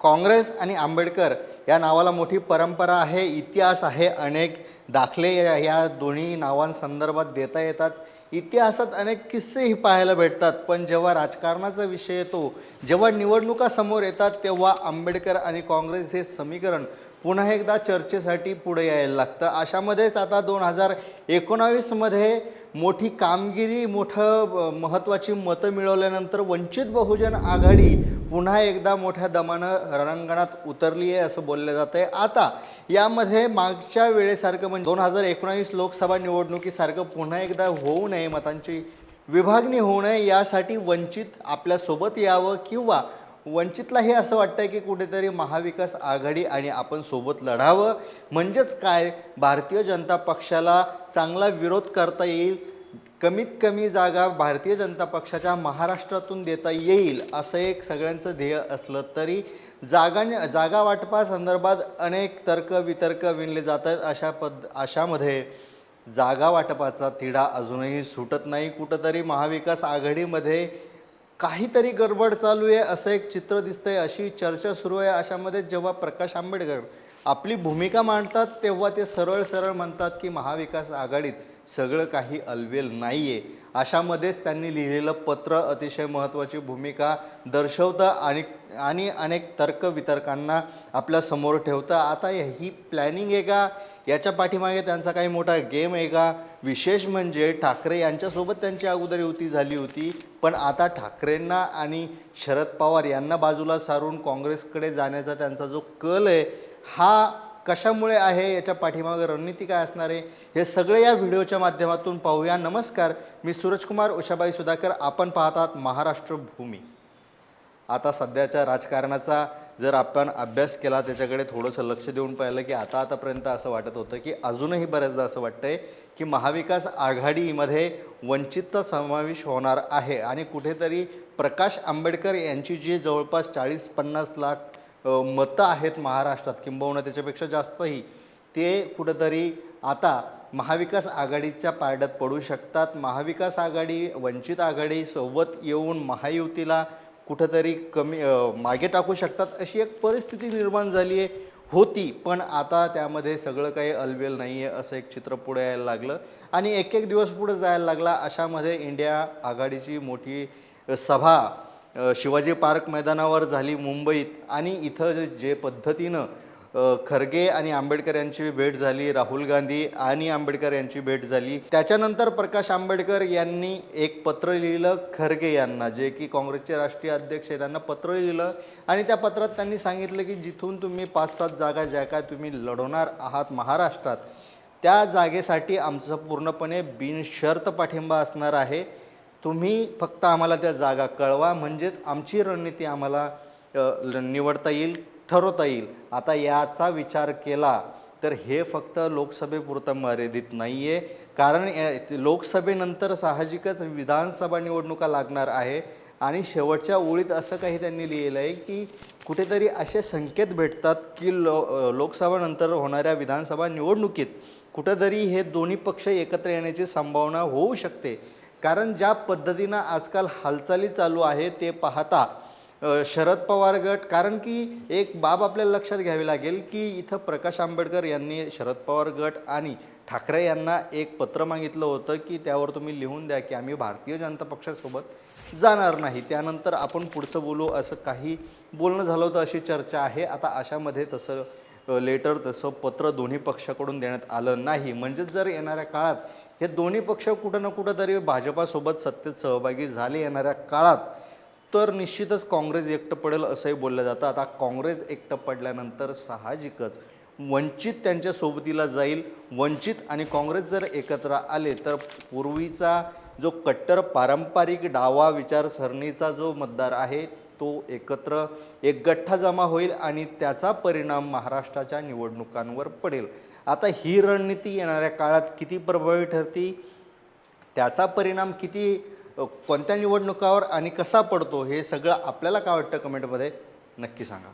काँग्रेस आणि आंबेडकर या नावाला मोठी परंपरा आहे इतिहास आहे. अनेक दाखले या दोन्ही नावांसंदर्भात देता येतात. इतिहासात अनेक किस्सेही पाहायला भेटतात. पण जेव्हा राजकारणाचा विषय येतो जेव्हा निवडणुका समोर येतात तेव्हा आंबेडकर आणि काँग्रेस हे समीकरण पुन्हा एकदा चर्चेसाठी पुढे यायला लागतं. अशामध्येच आता दोन हजार एकोणावीसमध्ये मोठी कामगिरी मोठं महत्त्वाची मतं मिळवल्यानंतर वंचित बहुजन आघाडी पुन्हा एकदा मोठ्या दमानं रणांगणात उतरली आहे असं बोललं जात आहे. आता यामध्ये मागच्या वेळेसारखं म्हणजे दोन हजार एकोणावीस लोकसभा निवडणुकीसारखं पुन्हा एकदा होऊ नये मतांची विभागणी होऊ नये यासाठी वंचित आपल्यासोबत यावं किंवा वंचितला हे असं वाटतं की कुठेतरी महाविकास आघाडी आणि आपण सोबत लढावं. म्हणजेच काय? भारतीय जनता पक्षाला चांगला विरोध करता येईल कमीत कमी जागा भारतीय जनता पक्षाच्या महाराष्ट्रातून देता येईल असं एक सगळ्यांचं ध्येय असलं तरी जागा जागा वाटपासंदर्भात अनेक तर्क वितर्क विणले जात आहेत अशा पद अशामध्ये जागा वाटपाचा तिढा अजूनही सुटत नाही. कुठंतरी महाविकास आघाडीमध्ये काहीतरी गडबड चालू आहे असं एक चित्र दिसतंय अशी चर्चा सुरू आहे. अशामध्ये जेव्हा प्रकाश आंबेडकर आपली भूमिका मांडतात तेव्हा ते सरळ सरळ म्हणतात की महाविकास आघाडीत सगळं काही अलवेल नाही आहे अशामध्येच त्यांनी लिहिलेलं पत्र अतिशय महत्त्वाची भूमिका दर्शवतं आणि आणि अनेक तर्कवितर्कांना आपल्यासमोर ठेवतं. आता ही प्लॅनिंग आहे का? याच्या पाठीमागे त्यांचा काही मोठा गेम आहे का? विशेष म्हणजे ठाकरे यांच्यासोबत त्यांची अगोदर युती झाली होती पण आता ठाकरेंना आणि शरद पवार यांना बाजूला सारून काँग्रेसकडे जाण्याचा त्यांचा जो कल आहे हा कशामुळे आहे याच्या पाठीमागे रणनीती काय असणार आहे हे सगळे या व्हिडिओच्या माध्यमातून पाहूया. नमस्कार मी सूरजकुमार उषाबाई सुधाकर. आपण पाहतात महाराष्ट्र भूमी. आता सध्याच्या राजकारणाचा जर आपण अभ्यास केला त्याच्याकडे थोडंसं लक्ष देऊन पाहिलं की आता आतापर्यंत असं वाटत होतं की अजूनही बऱ्याचदा असं वाटतंय की महाविकास आघाडीमध्ये वंचितचा समावेश होणार आहे. आणि कुठेतरी प्रकाश आंबेडकर यांची जी जवळपास चाळीस पन्नास लाख मतं आहेत महाराष्ट्रात किंबहुना त्याच्यापेक्षा जास्तही ते कुठंतरी आता महाविकास आघाडीच्या पारड्यात पडू शकतात. महाविकास आघाडी वंचित आघाडी सोबत येऊन महायुतीला कुठंतरी कमी मागे टाकू शकतात अशी एक परिस्थिती निर्माण झाली आहे होती पण आता त्यामध्ये सगळं काही अलवेल नाही आहे असं एक चित्र पुढे यायला लागलं. आणि एक एक दिवस पुढे जायला लागला अशामध्ये इंडिया आघाडीची मोठी सभा शिवाजी पार्क मैदानावर झाली मुंबईत आणि इथं जे- जे पद्धतीनं खरगे आणि आंबेडकर यांची भेट झाली राहुल गांधी आणि आंबेडकर यांची भेट झाली. त्याच्यानंतर प्रकाश आंबेडकर यांनी एक पत्र लिहिलं खरगे यांना जे की काँग्रेसचे राष्ट्रीय अध्यक्ष आहे त्यांना पत्र लिहिलं आणि त्या पत्रात त्यांनी सांगितलं की जिथून तुम्ही पाच सात जागा ज्या काय तुम्ही लढवणार आहात महाराष्ट्रात त्या जागेसाठी आमचं पूर्णपणे बिनशर्त पाठिंबा असणार आहे. तुम्ही फक्त आम्हाला त्या जागा कळवा म्हणजेच आमची रणनीती आम्हाला निवडता येईल ठरवता येईल. आता याचा विचार केला तर हे फक्त लोकसभेपुरतं मर्यादित नाही आहे कारण या- लोकसभेनंतर साहजिकच विधानसभा निवडणुका लागणार आहे. आणि शेवटच्या ओळीत असं काही त्यांनी लिहिलं आहे की कुठेतरी असे संकेत भेटतात की लो लोकसभानंतर होणाऱ्या विधानसभा निवडणुकीत कुठेतरी हे दोन्ही पक्ष एकत्र येण्याची संभावना होऊ शकते. कारण ज्या पद्धतीनं आजकाल हालचाली चालू आहे ते पाहता शरद पवार गट कारण की एक बाब आपल्याला लक्षात घ्यावी लागेल की इथं प्रकाश आंबेडकर यांनी शरद पवार गट आणि ठाकरे यांना एक पत्र मागितलं होतं की त्यावर तुम्ही लिहून द्या की आम्ही भारतीय जनता पक्षासोबत जाणार नाही. त्यानंतर आपण पुढचं बोलू असं काही बोलणं झालं होतं अशी चर्चा आहे. आता अशामध्ये तसं लेटर तसं पत्र दोन्ही पक्षाकडून देण्यात आलं नाही. म्हणजेच जर येणाऱ्या काळात हे दोन्ही पक्ष कुठं ना कुठं तरी भाजपासोबत सत्तेत सहभागी झाले येणाऱ्या काळात. तर निश्चितच काँग्रेस एकटं पडेल असंही बोललं जातं. आता काँग्रेस एकटं पडल्यानंतर साहजिकच वंचित त्यांच्या सोबतीला जाईल. वंचित आणि काँग्रेस जर एकत्र आले तर पूर्वीचा जो कट्टर पारंपरिक डावा विचारसरणीचा जो मतदार आहे तो एकत्र एक गठ्ठा जमा होईल आणि त्याचा परिणाम महाराष्ट्राच्या निवडणुकांवर पडेल. आता ही रणनीती येणाऱ्या काळात किती प्रभावी ठरती? त्याचा परिणाम किती कोणत्या निवडणुकावर आणि कसा पडतो? हे सगळं आपल्याला काय वाटतं कमेंटमध्ये नक्की सांगा.